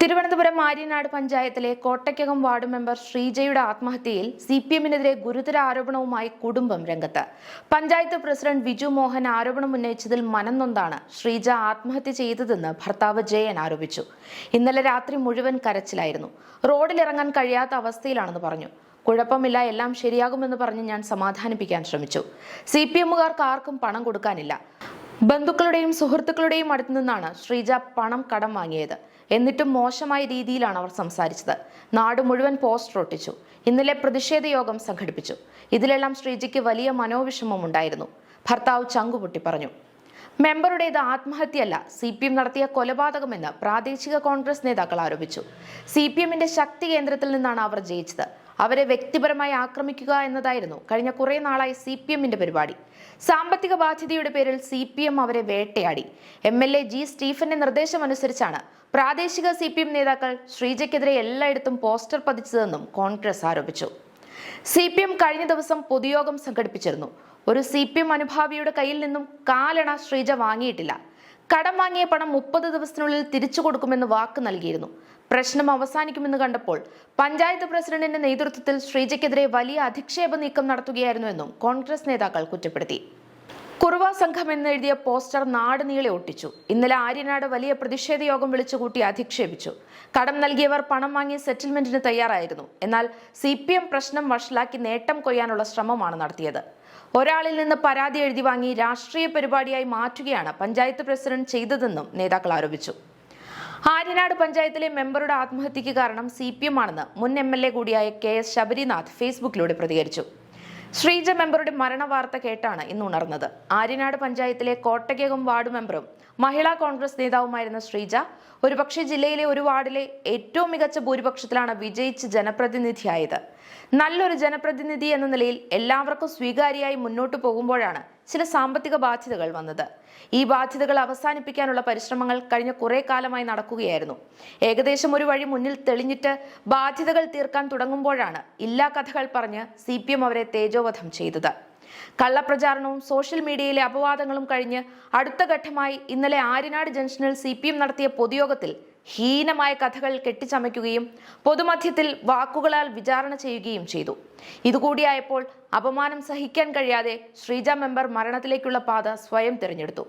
തിരുവനന്തപുരം ആര്യനാട് പഞ്ചായത്തിലെ Kottakkakam ward member ശ്രീജയുടെ ആത്മഹത്യയിൽ സി പി എമ്മിനെതിരെ ഗുരുതര ആരോപണവുമായി കുടുംബം രംഗത്ത്. പഞ്ചായത്ത് പ്രസിഡന്റ് വിജു മോഹൻ ആരോപണം ഉന്നയിച്ചതിൽ മനംനൊന്താണ് ശ്രീജ ആത്മഹത്യ ചെയ്തതെന്ന് ഭർത്താവ് ജയൻ ആരോപിച്ചു. ഇന്നലെ രാത്രി മുഴുവൻ കരച്ചിലായിരുന്നു. റോഡിലിറങ്ങാൻ കഴിയാത്ത അവസ്ഥയിലാണെന്ന് പറഞ്ഞു. കുഴപ്പമില്ല എല്ലാം ശരിയാകുമെന്ന് പറഞ്ഞ് ഞാൻ സമാധാനിപ്പിക്കാൻ ശ്രമിച്ചു. സി പി എമ്മുകാർക്ക് ആർക്കും പണം കൊടുക്കാനില്ല. ബന്ധുക്കളുടെയും സുഹൃത്തുക്കളുടെയും അടുത്തു നിന്നാണ് ശ്രീജ പണം കടം വാങ്ങിയത്. എന്നിട്ടും മോശമായ രീതിയിലാണ് അവർ സംസാരിച്ചത്. നാട് മുഴുവൻ പോസ്റ്റർ ഒട്ടിച്ചു. ഇന്നലെ പ്രതിഷേധ യോഗം സംഘടിപ്പിച്ചു. ഇതിലെല്ലാം ശ്രീജിക്ക് വലിയ മനോവിഷമം ഉണ്ടായിരുന്നു. ഭർത്താവ് ചങ്കുപൊട്ടി പറഞ്ഞു. മെമ്പറുടേത് ആത്മഹത്യയല്ല സി പി എം നടത്തിയ കൊലപാതകമെന്ന് പ്രാദേശിക കോൺഗ്രസ് നേതാക്കൾ ആരോപിച്ചു. സി പി എമ്മിന്റെ ശക്തി കേന്ദ്രത്തിൽ നിന്നാണ് അവർ ജയിച്ചത്. അവരെ വ്യക്തിപരമായി ആക്രമിക്കുക എന്നതായിരുന്നു കഴിഞ്ഞ കുറെ നാളായി സി പി എമ്മിന്റെ പരിപാടി. സാമ്പത്തിക ബാധ്യതയുടെ പേരിൽ സി പി എം അവരെ വേട്ടയാടി. എം എൽ എ ജി സ്റ്റീഫന്റെ നിർദ്ദേശമനുസരിച്ചാണ് പ്രാദേശിക സി പി എം നേതാക്കൾ ശ്രീജയ്ക്കെതിരെ എല്ലായിടത്തും പോസ്റ്റർ പതിച്ചതെന്നും കോൺഗ്രസ് ആരോപിച്ചു. സി പി എം കഴിഞ്ഞ ദിവസം പൊതുയോഗം സംഘടിപ്പിച്ചിരുന്നു. ഒരു സി പി എം അനുഭാവിയുടെ കയ്യിൽ നിന്നും കാലണ ശ്രീജ വാങ്ങിയിട്ടില്ല. കടം വാങ്ങിയ പണം മുപ്പത് ദിവസത്തിനുള്ളിൽ തിരിച്ചു കൊടുക്കുമെന്ന് വാക്ക് നൽകിയിരുന്നു. പ്രശ്നം അവസാനിക്കുമെന്ന് കണ്ടപ്പോൾ പഞ്ചായത്ത് പ്രസിഡന്റിന്റെ നേതൃത്വത്തിൽ ശ്രീജയ്ക്കെതിരെ വലിയ അധിക്ഷേപ നീക്കം നടത്തുകയായിരുന്നുവെന്നും കോൺഗ്രസ് നേതാക്കൾ കുറ്റപ്പെടുത്തി. സംഘം എന്നെഴുതിയ പോസ്റ്റർ നാടുനീളെ ഒട്ടിച്ചു. ഇന്നലെ ആര്യനാട് വലിയ പ്രതിഷേധ യോഗം വിളിച്ചുകൂട്ടി അധിക്ഷേപിച്ചു. കടം നൽകിയവർ പണം വാങ്ങി സെറ്റിൽമെന്റിന് തയ്യാറായിരുന്നു. എന്നാൽ സി പി എം പ്രശ്നം വഷളാക്കി നേട്ടം കൊയ്യാനുള്ള ശ്രമമാണ് നടത്തിയത്. ഒരാളിൽ നിന്ന് പരാതി എഴുതി വാങ്ങി രാഷ്ട്രീയ പരിപാടിയായി മാറ്റുകയാണ് പഞ്ചായത്ത് പ്രസിഡന്റ് ചെയ്തതെന്നും നേതാക്കൾ ആരോപിച്ചു. ആര്യനാട് പഞ്ചായത്തിലെ മെമ്പറുടെ ആത്മഹത്യക്ക് കാരണം സി പി എം ആണെന്ന് മുൻ എം എൽ എ കൂടിയായ കെ എസ് ശബരിനാഥ് ഫേസ്ബുക്കിലൂടെ പ്രതികരിച്ചു. ശ്രീജ മെമ്പറുടെ മരണവാർത്ത കേട്ടാണ് ഇന്ന് ഉണർന്നത്. ആര്യനാട് പഞ്ചായത്തിലെ കോട്ടയ്ക്കകം വാർഡ് മെമ്പറും മഹിളാ കോൺഗ്രസ് നേതാവുമായിരുന്ന ശ്രീജ ഒരുപക്ഷെ ജില്ലയിലെ ഒരു വാർഡിലെ ഏറ്റവും മികച്ച ഭൂരിപക്ഷത്തിലാണ് വിജയിച്ച് ജനപ്രതിനിധിയായത്. നല്ലൊരു ജനപ്രതിനിധി എന്ന നിലയിൽ എല്ലാവർക്കും സ്വീകാര്യമായി മുന്നോട്ടു പോകുമ്പോഴാണ് ചില സാമ്പത്തിക ബാധ്യതകൾ വന്നത്. ഈ ബാധ്യതകൾ അവസാനിപ്പിക്കാനുള്ള പരിശ്രമങ്ങൾ കഴിഞ്ഞ കുറെ കാലമായി നടക്കുകയായിരുന്നു. ഏകദേശം ഒരു വഴി മുന്നിൽ തെളിഞ്ഞിട്ട് ബാധ്യതകൾ തീർക്കാൻ തുടങ്ങുമ്പോഴാണ് ഇല്ലാ കഥകൾ പറഞ്ഞ് സി പി എം അവരെ തേജോവധം ചെയ്തത്. കള്ളപ്രചാരണവും സോഷ്യൽ മീഡിയയിലെ അപവാദങ്ങളും കഴിഞ്ഞ് അടുത്ത ഘട്ടമായി ഇന്നലെ ആര്യനാട് ജംഗ്ഷനിൽ സി നടത്തിയ പൊതുയോഗത്തിൽ ഹീനമായ കഥകൾ കെട്ടിച്ചമയ്ക്കുകയും പൊതുമധ്യത്തിൽ വാക്കുകളാൽ വിചാരണ ചെയ്യുകയും ചെയ്തു. ഇതുകൂടിയായപ്പോൾ അപമാനം സഹിക്കാൻ കഴിയാതെ ശ്രീജ മെമ്പർ മരണത്തിലേക്കുള്ള പാത സ്വയം തിരഞ്ഞെടുത്തു.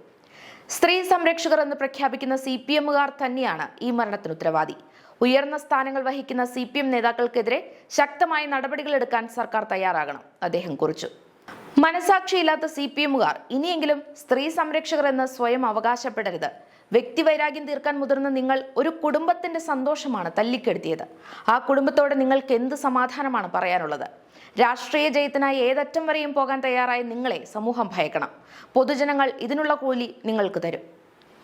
സ്ത്രീ സംരക്ഷകർ എന്ന് പ്രഖ്യാപിക്കുന്ന സി പി എമ്മുകാർ തന്നെയാണ് ഈ മരണത്തിന് ഉത്തരവാദി. ഉയർന്ന സ്ഥാനങ്ങൾ വഹിക്കുന്ന സി പി എം നേതാക്കൾക്കെതിരെ ശക്തമായ നടപടികളെടുക്കാൻ സർക്കാർ തയ്യാറാകണം അദ്ദേഹം കുറിച്ചു. മനസാക്ഷിയില്ലാത്ത സി പി എമ്മുകാർ ഇനിയെങ്കിലും സ്ത്രീ സംരക്ഷകർ എന്ന് സ്വയം അവകാശപ്പെടരുത്. വ്യക്തിവൈരാഗ്യം തീർക്കാൻ മുതിർന്ന നിങ്ങൾ ഒരു കുടുംബത്തിന്റെ സന്തോഷമാണ് തല്ലിക്കെടുത്തിയത്. ആ കുടുംബത്തോടെ നിങ്ങൾക്ക് എന്ത് സമാധാനമാണ് പറയാനുള്ളത്? രാഷ്ട്രീയ ജയത്തിനായി ഏതറ്റം വരെയും പോകാൻ തയ്യാറായ നിങ്ങളെ സമൂഹം ഭയക്കണം. പൊതുജനങ്ങൾ ഇതിനുള്ള കൂലി നിങ്ങൾക്ക് തരും.